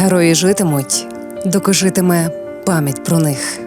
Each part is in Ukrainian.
Герої житимуть, доки житиме пам'ять про них.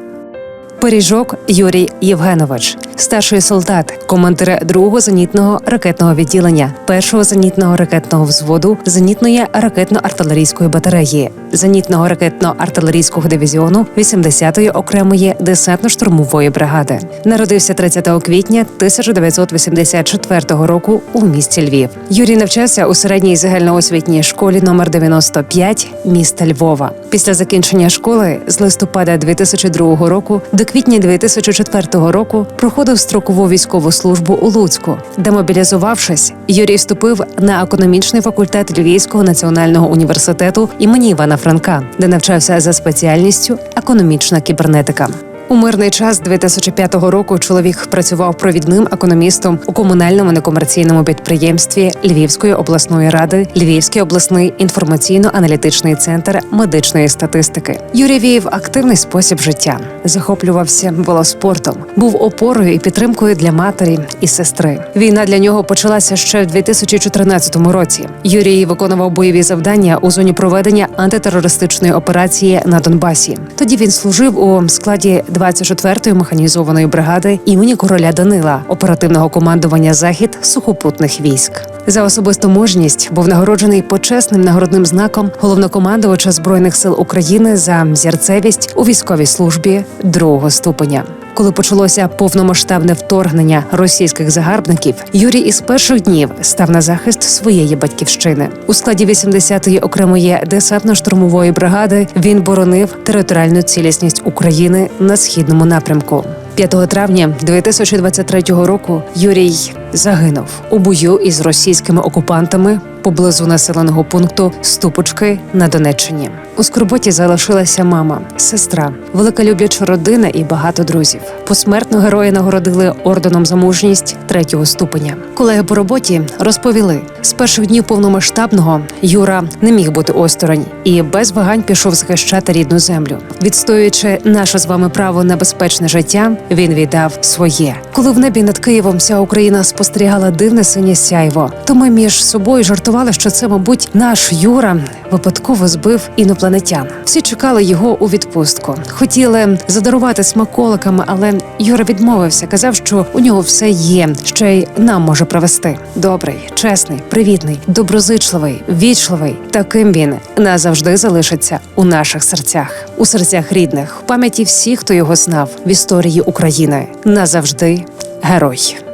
Пиріжок Юрій Євгенович, старший солдат, командир 2-го зенітного ракетного відділення, 1-го зенітного ракетного взводу, зенітної ракетно-артилерійської батареї, зенітного ракетно-артилерійського дивізіону 80-ї окремої десантно-штурмової бригади. Народився 30 квітня 1984 року у місті Львів. Юрій навчався у середній загальноосвітній школі номер 95 міста Львова. Після закінчення школи з листопада 2002 року до квітня 2004 року проходив строкову військову службу у Луцьку, де мобілізувавшись, Юрій вступив на економічний факультет Львівського національного університету імені Івана Франка, де навчався за спеціальністю економічна кібернетика. У мирний час 2005 року чоловік працював провідним економістом у комунальному некомерційному підприємстві Львівської обласної ради, Львівський обласний інформаційно-аналітичний центр медичної статистики. Юрій вів активний спосіб життя, захоплювався велоспортом, був опорою і підтримкою для матері і сестри. Війна для нього почалася ще в 2014 році. Юрій виконував бойові завдання у зоні проведення антитерористичної операції на Донбасі. Тоді він служив у складі 24-ї механізованої бригади імені короля Данила, оперативного командування захід сухопутних військ. За особисту мужність був нагороджений почесним нагородним знаком головнокомандувача збройних сил України за зірцевість у військовій службі другого ступеня. Коли почалося повномасштабне вторгнення російських загарбників, Юрій із перших днів став на захист своєї батьківщини. У складі 80-ї окремої десантно-штурмової бригади він боронив територіальну цілісність України на східному напрямку. 5 травня 2023 року Юрій загинув у бою із російськими окупантами поблизу населеного пункту Ступочки на Донеччині. У скорботі залишилася мама, сестра, велика любляча родина і багато друзів. Посмертно герої нагородили орденом за мужність третього ступеня. Колеги по роботі розповіли, з перших днів повномасштабного Юра не міг бути осторонь і без вагань пішов захищати рідну землю. Відстоюючи наше з вами право на безпечне життя, він віддав своє. Коли в небі над Києвом вся Україна спостерігала дивне синє сяйво, то ми між собою жартували, що це, мабуть, наш Юра випадково збив інопланетян. Всі чекали його у відпустку. Хотіли задарувати смаколиками, але Юра відмовився, казав, що у нього все є, що й нам може привезти. Добрий, чесний, привітний, доброзичливий, вічливий. Таким він назавжди залишиться у наших серцях, у серцях рідних, в пам'яті всіх, хто його знав в історії України. Назавжди герой.